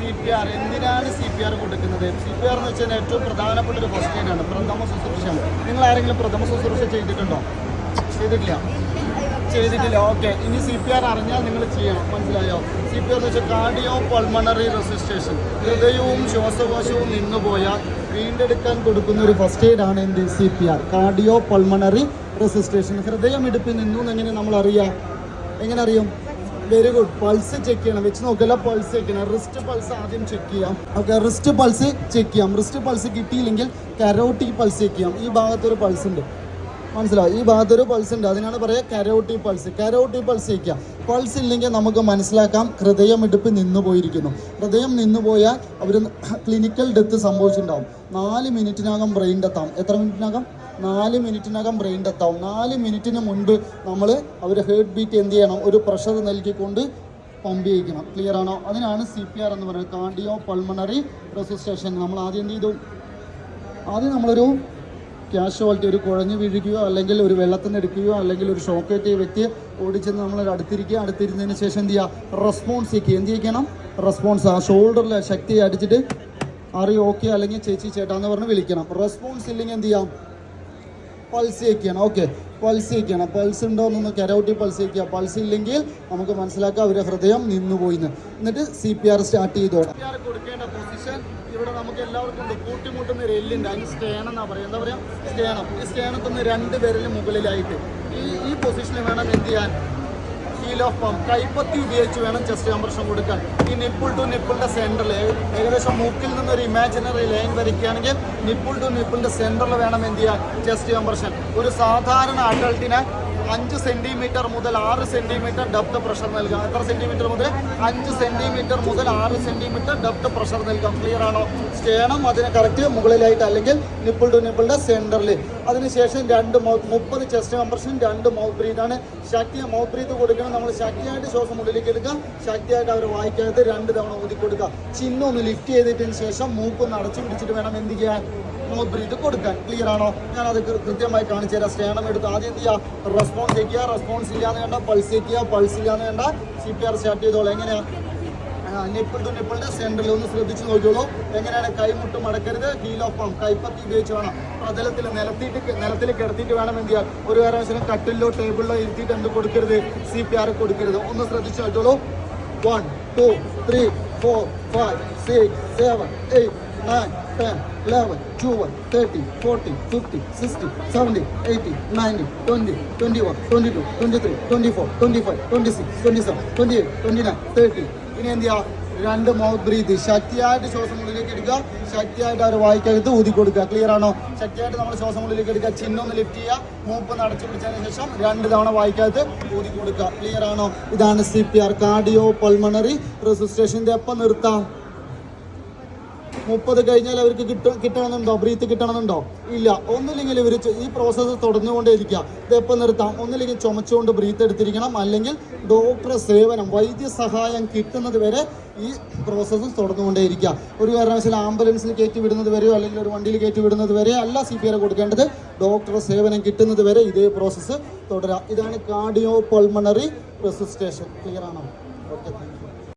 C P R എന്തിനാണ് C P R കൊടുക്കുന്നത്? C P R എന്ന് വെച്ചാൽ ഏറ്റവും പ്രധാനപ്പെട്ട ഒരു ഫസ്റ്റ് എയ്ഡാണ് പ്രഥമ ശുശ്രൂഷയാണ്. നിങ്ങൾ ആരെങ്കിലും പ്രഥമ ശുശ്രൂഷ ചെയ്തിട്ടുണ്ടോ? ചെയ്തിട്ടില്ല. ചെയ്തിട്ടില്ല. ഓക്കെ ഇനി സി പി ആർ അറിഞ്ഞാൽ നിങ്ങൾ ചെയ്യണം. മനസ്സിലായോ? സി പി ആർ എന്ന് വെച്ചാൽ കാർഡിയോ പൾമണറി റെസിസ്റ്റേഷൻ ഹൃദയവും ശ്വാസകോശവും നിന്നുപോയാൽ വീണ്ടെടുക്കാൻ കൊടുക്കുന്ന ഒരു ഫസ്റ്റ് എയ്ഡ് ആണ് എന്ത്? C P R cardio pulmonary resuscitation ഹൃദയം ഇടുപ്പിൽ നിന്നു എങ്ങനെ നമ്മൾ അറിയാം എങ്ങനെ അറിയും? വെരി ഗുഡ് പൾസ് ചെക്ക് ചെയ്യണം. വെച്ച് നോക്കല്ല പൾസ് ചെക്ക് ചെയ്യണം. റിസ്റ്റ് പൾസ് ആദ്യം ചെക്ക് ചെയ്യാം. ഓക്കെ റിസ്റ്റ് പൾസ് ചെക്ക് ചെയ്യാം. റിസ്റ്റ് പൾസ് കിട്ടിയില്ലെങ്കിൽ കരോട്ടി പൾസ് ചെക്ക് ചെയ്യാം. ഈ ഭാഗത്തൊരു പൾസ് ഉണ്ട്. മനസ്സിലാവും ഈ ഭാഗത്തൊരു പൾസ് ഉണ്ട്. അതിനാണ് പറയുക കരോട്ടി പൾസ് കരോട്ടി പൾസ് ചെയ്യാം. പൾസ് ഇല്ലെങ്കിൽ നമുക്ക് മനസ്സിലാക്കാം ഹൃദയം ഹൃദയമിടിപ്പ് നിന്നു പോയിരിക്കുന്നു. ഹൃദയം നിന്നു പോയാൽ അവർ ക്ലിനിക്കൽ ഡെത്ത് സംഭവിച്ചിട്ടുണ്ടാവും. നാല് മിനിറ്റിനകം ബ്രെയിൻ ഡെത്താവും എത്ര മിനിറ്റിനകം നാല് മിനിറ്റിനകം ബ്രെയിൻ ഡെത്താവും നാല് മിനിറ്റിന് മുൻപ് നമ്മൾ അവർ ഹേർട്ട് ബീറ്റ് എന്ത് ചെയ്യണം? ഒരു പ്രഷർ നൽകിക്കൊണ്ട് പമ്പ് ചെയ്യിക്കണം. ക്ലിയർ ആണോ? അതിനാണ് സി പി ആർ എന്ന് പറയുന്നത്. കാർഡിയോ പൾമണറി റെസിസ്റ്റേഷൻ നമ്മൾ ആദ്യം എന്ത് ചെയ്തു? ആദ്യം നമ്മളൊരു ക്യാഷ്വാലിറ്റി ഒരു കുഴഞ്ഞു വീഴുകയോ അല്ലെങ്കിൽ ഒരു വെള്ളത്തിന് എടുക്കുകയോ അല്ലെങ്കിൽ ഒരു ഷോക്കേറ്റ് വ്യക്തിയെ ഓടിച്ചെന്ന് നമ്മൾ അടുത്തിരിക്കുക. അടുത്തിരുന്നതിന് ശേഷം എന്ത് ചെയ്യുക? റെസ്പോൺസ് ചെയ്യുക എന്ത് ചെയ്യിക്കണം? റെസ്പോൺസ് ആ ഷോൾഡറിൽ ശക്തി അടിച്ചിട്ട് അറി ഓക്കെ അല്ലെങ്കിൽ ചേച്ചി ചേട്ടാ എന്ന് പറഞ്ഞ് വിളിക്കണം. റെസ്പോൺസ് ഇല്ലെങ്കിൽ എന്ത് ചെയ്യാം? പൾസ് ചെയ്യിക്കണം ഓക്കെ. പൾസ് ചെയ്യിക്കണം പൾസ് ഉണ്ടോ എന്നൊന്ന് കരോട്ടി പൾസ് ചെയ്യിക്കുക പൾസ് ഇല്ലെങ്കിൽ നമുക്ക് മനസ്സിലാക്കാം അവരുടെ ഹൃദയം നിന്നുപോയിന്ന്. എന്നിട്ട് സി പി ആർ സ്റ്റാർട്ട് ചെയ്തോളാം. സി കൊടുക്കേണ്ട പൊസിഷൻ ഇവിടെ നമുക്ക് എല്ലാവർക്കും ഉണ്ട്. കൂട്ടിമുട്ടുന്ന ഒരു എല്ലുണ്ട് അതിന് സ്റ്റേണം എന്നാ പറയുക. എന്താ പറയുക? സ്റ്റേണം ഈ സ്റ്റേണത്തിന് രണ്ട് വിരൽ മുകളിലായിട്ട്. ഈ ഈ പൊസിഷനിൽ വേണം എന്ത് ചെയ്യാൻ? ഹീൽ ഓഫ് പമ്പ് കൈപ്പത്തി ഉപയോഗിച്ച് വേണം ചെസ്റ്റ് കംപ്രഷൻ കൊടുക്കാൻ. ഈ നിപ്പിൾ ടു നിപ്പിളിന്റെ സെന്ററിൽ ഏകദേശം മൂക്കിൽ നിന്നൊരു ഇമാജിനറി ലൈൻ വരയ്ക്കുകയാണെങ്കിൽ നിപ്പിൾ ടു നിപ്പിളിന്റെ സെന്ററിൽ വേണം എന്ത് ചെയ്യാൻ? ചെസ്റ്റ് കംപ്രഷൻ ഒരു സാധാരണ അഡൾട്ടിനെ അഞ്ച് സെന്റിമീറ്റർ മുതൽ ആറ് സെന്റിമീറ്റർ ഡെപ്ത് പ്രഷർ നൽകാം എത്ര സെന്റിമീറ്റർ മുതൽ? അഞ്ച് സെന്റിമീറ്റർ മുതൽ ആറ് സെന്റിമീറ്റർ ഡെപ്ത് പ്രഷർ നൽകാം ക്ലിയർ ആണോ? സ്റ്റേണം അതിന് കറക്റ്റ് മുകളിലായിട്ട് അല്ലെങ്കിൽ നിപ്പിൾ ടു നിപ്പിളിന്റെ സെന്ററിൽ അതിനുശേഷം രണ്ട് മൗത്ത് മുപ്പത് ചെസ്റ്റ് കംപ്രഷൻ രണ്ട് മൗത്ത് ബ്രീതാണ് ശക്തി മൗത്ത് ബ്രീത്ത് കൊടുക്കണം. നമ്മൾ ശക്തിയായിട്ട് ശ്വാസം ഉള്ളിലേക്ക് എടുക്കാം ശക്തിയായിട്ട് അവർ വായിക്കാത്ത രണ്ട് തവണ ഊതി കൊടുക്കുക ചിഹ്നം ഒന്ന് ലിഫ്റ്റ് ചെയ്തിട്ടതിന് ശേഷം മൂക്കൊന്ന് അടച്ചു പിടിച്ചിട്ട് വേണം എന്ത് ചെയ്യാൻ? മൗത്ത് ഇത് കൊടുക്കാൻ ക്ലിയർ ആണോ? ഞാൻ അത് കൃത്യമായി കാണിച്ചു തരാം. സ്റ്റേണം എടുത്ത് ആദ്യം എന്ത് ചെയ്യുക റെസ്പോൺസ് ചെയ്യുക റെസ്പോൺസ് ഇല്ലാന്ന് വേണ്ട പൾസ് ചെയ്യുക പൾസ് ഇല്ലാന്ന് വേണ്ട സി പി ആർ സ്റ്റാർട്ട് ചെയ്തോളൂ. എങ്ങനെയാ? നിപ്പിൾ ടു നിപ്പിളിന്റെ സെന്ററിൽ ഒന്ന് ശ്രദ്ധിച്ച് നോക്കിയോളൂ എങ്ങനെയാണ്? കൈമുട്ട് മടക്കരുത്. ഹീലോപ്പം കൈപ്പത്തി ഉപയോഗിച്ച് വേണം. പ്രതലത്തിൽ നിലത്തിയിട്ട് നിലത്തിൽ കിടത്തിയിട്ട് വേണം എന്ത് ചെയ്യാൻ? ഒരു കാരണവശാലും കട്ടിലോ ടേബിളിലോ ഇരുത്തിയിട്ട് എന്ത് കൊടുക്കരുത്? സി പി ആർ കൊടുക്കരുത്. ഒന്ന് ശ്രദ്ധിച്ച് നോക്കിയോളൂ one two three four five six seven eight nine ten eleven twelve thirty forty fifty sixty seventy eighty ninety twenty twenty one twenty two twenty three twenty four twenty five twenty six twenty seven twenty eight twenty nine thirty ഇനി എന്ത് ചെയ്യുക രണ്ട് mouth breath ശക്തിയായിട്ട് ശ്വാസം ഉള്ളിലേക്ക് എടുക്കുക. ശക്തിയായിട്ട് അവർ വായിക്കകത്ത് ഊതി കൊടുക്കുക. ക്ലിയർ ആണോ? ശക്തിയായിട്ട് നമ്മൾ ശ്വാസം ഉള്ളിലേക്ക് എടുക്കുക. ചിഹ്നം ലിഫ്റ്റ് ചെയ്യുക. മൂപ്പൊന്ന് അടച്ചു പിടിച്ചതിന് ശേഷം രണ്ട് തവണ വായിക്കകത്ത് ഊതി കൊടുക്കുക. ക്ലിയർ ആണോ? ഇതാണ് C P R cardio pulmonary resuscitation എപ്പം നിർത്താം? മുപ്പത് കഴിഞ്ഞാൽ അവർക്ക് കിട്ടും കിട്ടണമെന്നുണ്ടോ? ബ്രീത്ത് കിട്ടണമെന്നുണ്ടോ? ഇല്ല. ഒന്നില്ലെങ്കിൽ ഇവർ ഈ പ്രോസസ്സ് തുടർന്നുകൊണ്ടേയിരിക്കുക. ഇത് എപ്പോൾ നിർത്താം? ഒന്നില്ലെങ്കിൽ ചുമച്ചുകൊണ്ട് ബ്രീത്ത് എടുത്തിരിക്കണം. അല്ലെങ്കിൽ ഡോക്ടറെ സേവനം വൈദ്യസഹായം കിട്ടുന്നത് വരെ ഈ പ്രോസസ്സ് തുടർന്നുകൊണ്ടേയിരിക്കുക. ഒരു കാരണവശാലും ആംബുലൻസിൽ കയറ്റി വിടുന്നത് വരെയോ അല്ലെങ്കിൽ ഒരു വണ്ടിയിൽ കയറ്റി വിടുന്നത് വരെ അല്ല സി പി ആർ കൊടുക്കേണ്ടത്. ഡോക്ടറെ സേവനം കിട്ടുന്നത് വരെ ഇതേ പ്രോസസ്സ് തുടരാം. ഇതാണ് കാർഡിയോ പൾമണറി റെസിസ്റ്റേഷൻ ക്ലിയർ ആണോ ഓക്കെ